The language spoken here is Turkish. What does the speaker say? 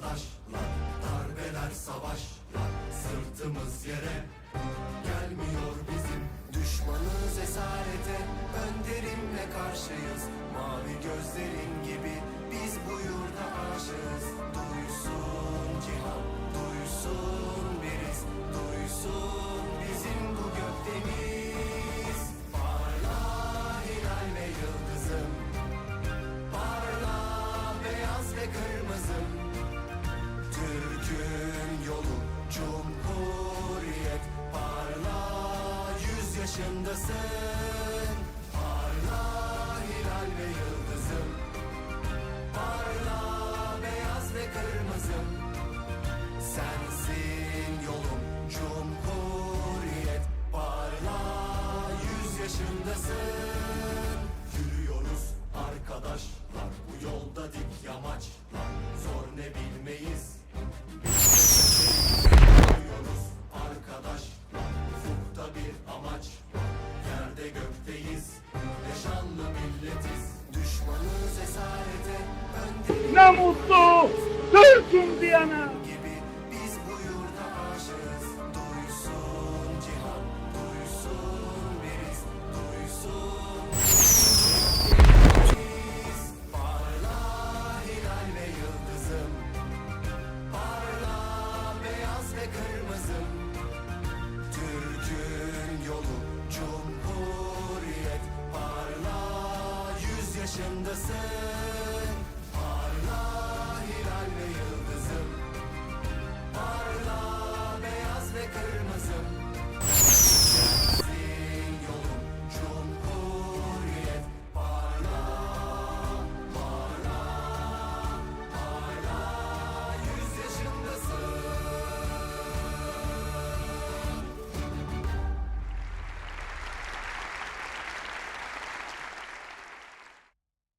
arkadaşlar Darbeler savaşlar Sırtımız yere yüz yaşındasın Parla hilal ve yıldızım Parla beyaz ve kırmızım Sensin yolum Cumhuriyet Parla yüz yaşındasın Yürüyoruz arkadaşlar Bu yolda dik yamaçlar. Zor ne bilmeyiz Yaşanlı milletiz Düşmanız esarete Ne mutlu Türk'üm diyene. yaşındasın. Parla hilalle yıl